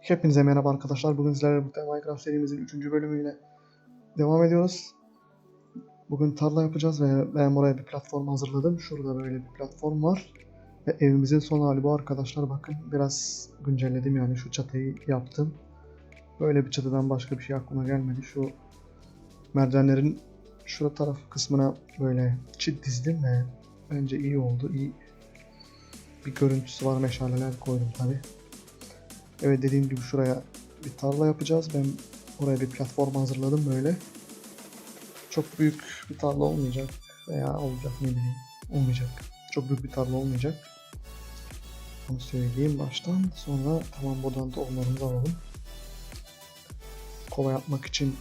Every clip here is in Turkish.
Hepinize merhaba arkadaşlar. Bugün sizlerle birlikte Minecraft serimizin 3. bölümüyle devam ediyoruz. Bugün tarla yapacağız ve ben buraya bir platform hazırladım. Şurada böyle bir platform var. Ve evimizin son hali bu arkadaşlar. Bakın biraz güncelledim yani şu çatıyı yaptım. Böyle bir çatıdan başka bir şey aklıma gelmedi. Şu mercanlerin şurada taraf kısmına böyle çit dizdim ve bence iyi oldu. İyi bir görüntüsü var. Meşaleler koydum tabi. Evet dediğim gibi şuraya bir tarla yapacağız. Ben oraya bir platform hazırladım böyle. Çok büyük bir tarla olmayacak veya olacak ne bileyim olmayacak. Çok büyük bir tarla olmayacak. Onu söyleyeyim baştan. Sonra tamam buradan tohumlarımızı alalım. Kova yapmak için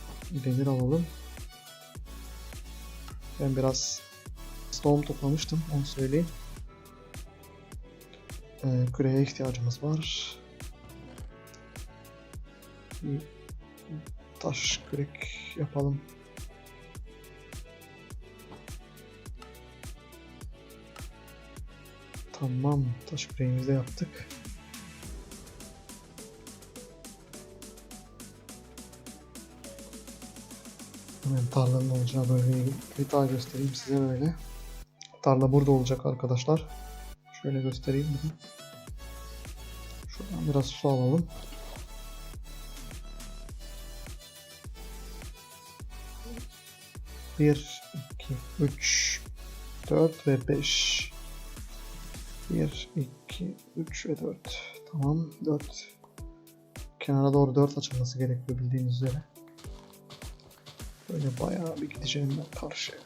demir alalım. Ben biraz stone toplamıştım onu söyleyeyim. Ee, küreye ihtiyacımız var. Taş kürek yapalım. Tamam, taş küreğimizi yaptık. Hemen tarlanın olacağı bölgeyi bir daha göstereyim size böyle. Tarla burada olacak arkadaşlar. Şöyle göstereyim. Şuradan biraz su alalım. Bir, iki, üç, dört ve beş. Bir, iki, üç ve dört. Tamam, dört. Kenara doğru dört açılması gerekiyor bildiğiniz üzere. Böyle bayağı bir gideceğim ben karşıya.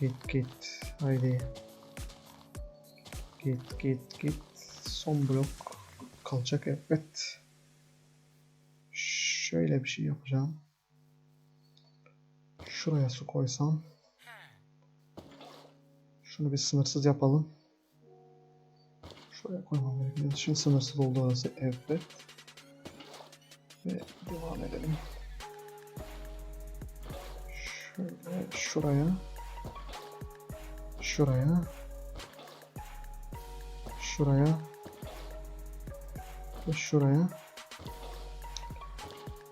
Git git. Haydi. Git git git. Son blok kalacak evet. Şöyle bir şey yapacağım. Şuraya su koysam. Şunu bir sınırsız yapalım. Şuraya koymam gerekiyor. Şimdi sınırsız oldu orası. Evet. Ve devam edelim. Şöyle şuraya. Şuraya. Şuraya. Ve şuraya.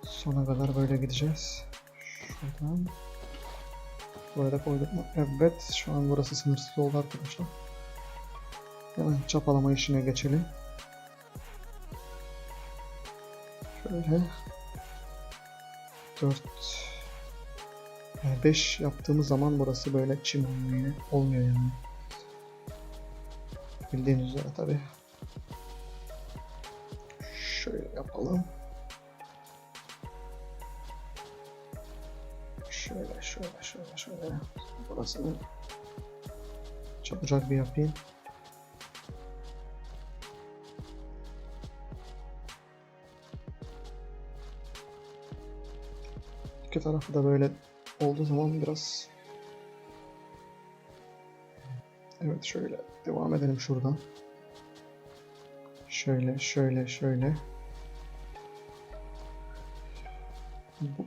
Sona kadar böyle gideceğiz. Şuradan. Buraya da koyduk mu? Evet. Şu an burası sınırsız oldu arkadaşlar. Hemen çapalama işine geçelim. Şöyle. 4 5 yaptığımız zaman burası böyle çim olmuyor, olmuyor yani. Bildiğiniz üzere tabi. Şöyle yapalım. Şöyle şöyle şöyle şöyle. Burasını çabucak bir yapayım. İki tarafı da böyle olduğu zaman biraz Evet şöyle devam edelim şuradan. Şöyle şöyle şöyle.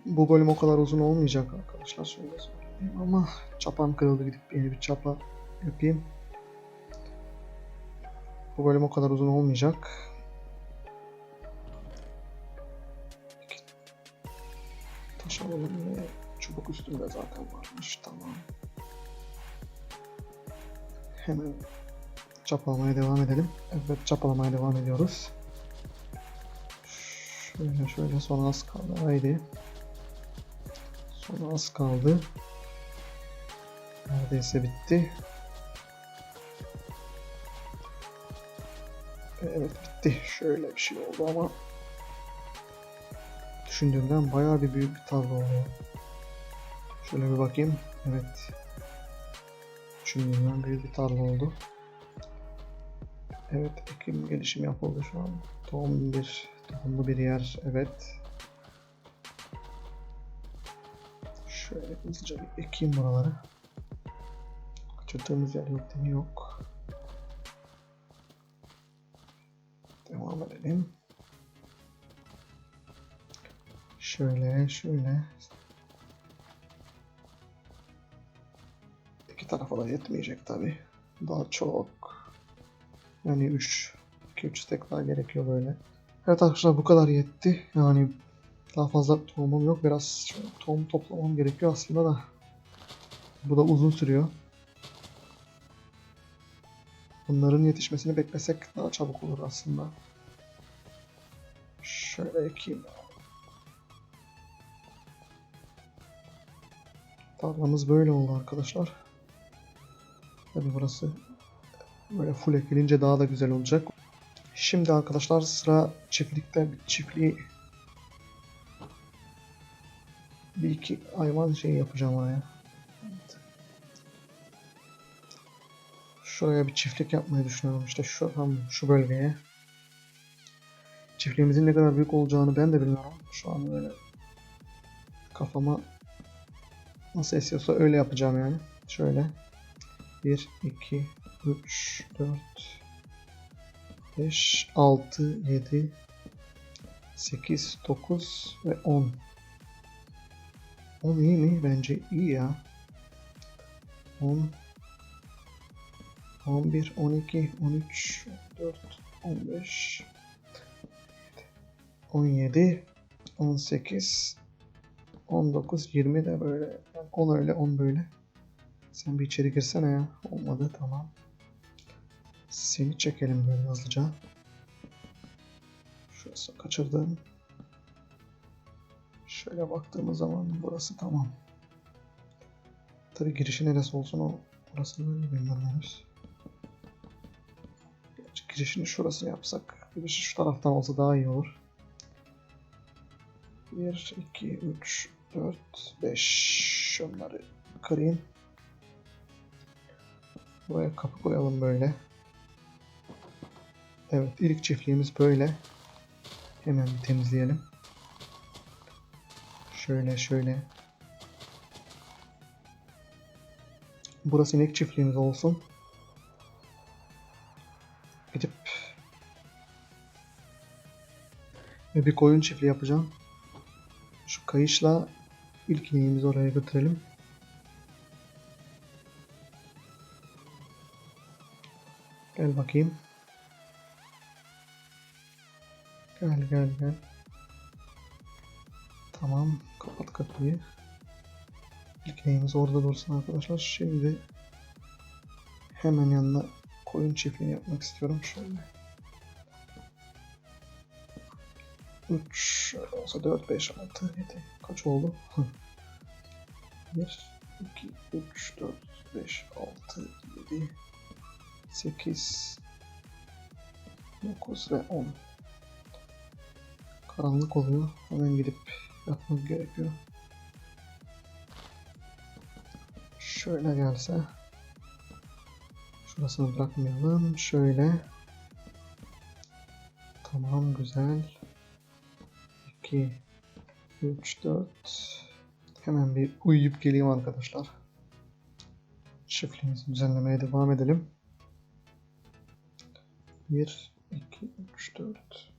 Bu, bölüm o kadar uzun olmayacak arkadaşlar söyleyeyim ama çapam kırıldı gidip yeni bir çapa yapayım. Bu bölüm o kadar uzun olmayacak. Taş alalım ve çubuk üstünde zaten varmış tamam. Hemen çapalamaya devam edelim. Evet çapalamaya devam ediyoruz. Şöyle şöyle son az kaldı. Haydi. Son az kaldı. Neredeyse bitti. Evet bitti. Şöyle bir şey oldu ama düşündüğümden bayağı bir büyük bir tablo oluyor. Şöyle bir bakayım. Evet. Düşündüğümden büyük bir tablo oldu. Evet, ekim gelişim yapıldı şu an. Tohum 1 Sıkıntılı bir yer. Evet. Şöyle hızlıca bir ekeyim buraları. Kaçırdığımız yer yok değil yok. Devam edelim. Şöyle şöyle. İki tarafa da yetmeyecek tabi. Daha çok. Yani 3 2-3 tek daha gerekiyor böyle. Evet arkadaşlar bu kadar yetti. Yani daha fazla tohumum yok. Biraz tohum toplamam gerekiyor aslında da. Bu da uzun sürüyor. Bunların yetişmesini beklesek daha çabuk olur aslında. Şöyle ekeyim. Tarlamız böyle oldu arkadaşlar. Tabi burası böyle full ekilince daha da güzel olacak. Şimdi arkadaşlar sıra çiftlikte bir çiftliği bir iki hayvan şey yapacağım oraya. Şuraya bir çiftlik yapmayı düşünüyorum işte şu tam şu bölgeye. Çiftliğimizin ne kadar büyük olacağını ben de bilmiyorum. Şu an böyle kafama nasıl esiyorsa öyle yapacağım yani. Şöyle 1 2 3 4 5 6 7 8 9 ve 10 10 iyi mi? Bence iyi ya. 10 11 12 13 14 15 17 18 19 20 de böyle 10 öyle 10 böyle. Sen bir içeri girsene ya. Olmadı tamam. Seni çekelim böyle hızlıca. Şurası kaçırdım. Şöyle baktığımız zaman burası tamam. Tabi girişi neresi olsun o orasını bilmiyorum henüz. Gerçi girişini şurası yapsak. Girişi şu taraftan olsa daha iyi olur. 1, 2, 3, 4, 5 şunları kırayım. Buraya kapı koyalım böyle. Evet ilk çiftliğimiz böyle. Hemen bir temizleyelim. Şöyle şöyle. Burası inek çiftliğimiz olsun. Gidip ve bir koyun çiftliği yapacağım. Şu kayışla ilk ineğimizi oraya götürelim. Gel bakayım. Gel gel gel. Tamam. Kapat kapıyı. İlk neyimiz orada dursun arkadaşlar. Şimdi hemen yanına koyun çiftliğini yapmak istiyorum. Şöyle. 3 şöyle olsa 4 5 6 7 kaç oldu? 1 2 3 4 5 6 7 8 9 ve 10 Karanlık oluyor. Hemen gidip yapmak gerekiyor. Şöyle gelse Şurasını bırakmayalım. Şöyle Tamam güzel 2 3 4 Hemen bir uyuyup geleyim arkadaşlar. Çiftliğimizi düzenlemeye devam edelim. 1 2 3 4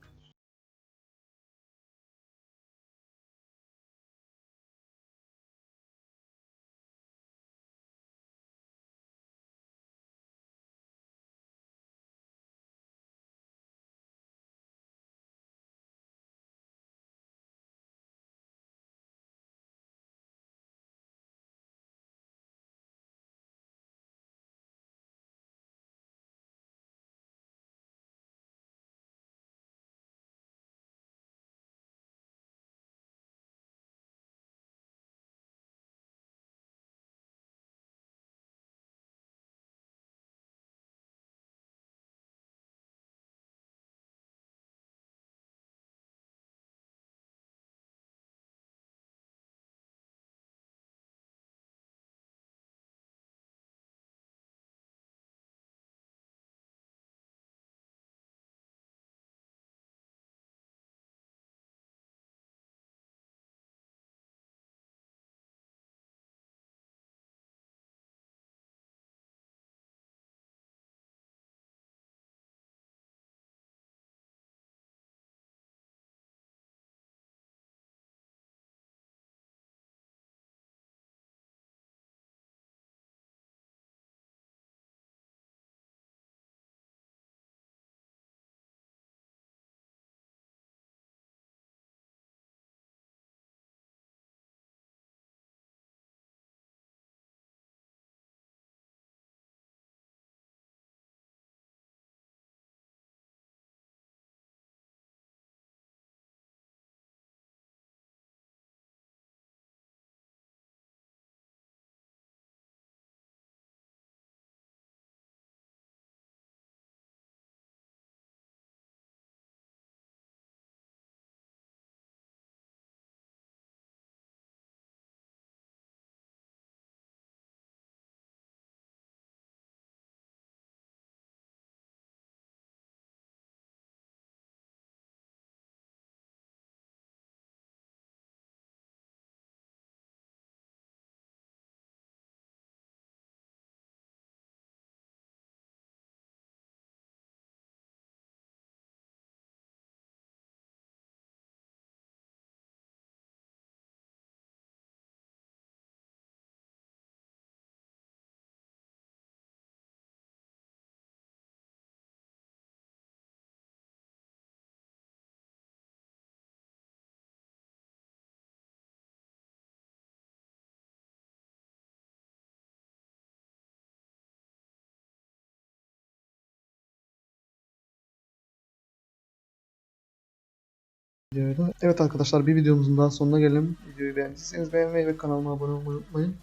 videoda. Evet arkadaşlar bir videomuzun daha sonuna gelelim. Videoyu beğendiyseniz beğenmeyi ve kanalıma abone olmayı unutmayın.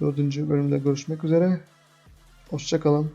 Dördüncü bölümde görüşmek üzere. Hoşçakalın.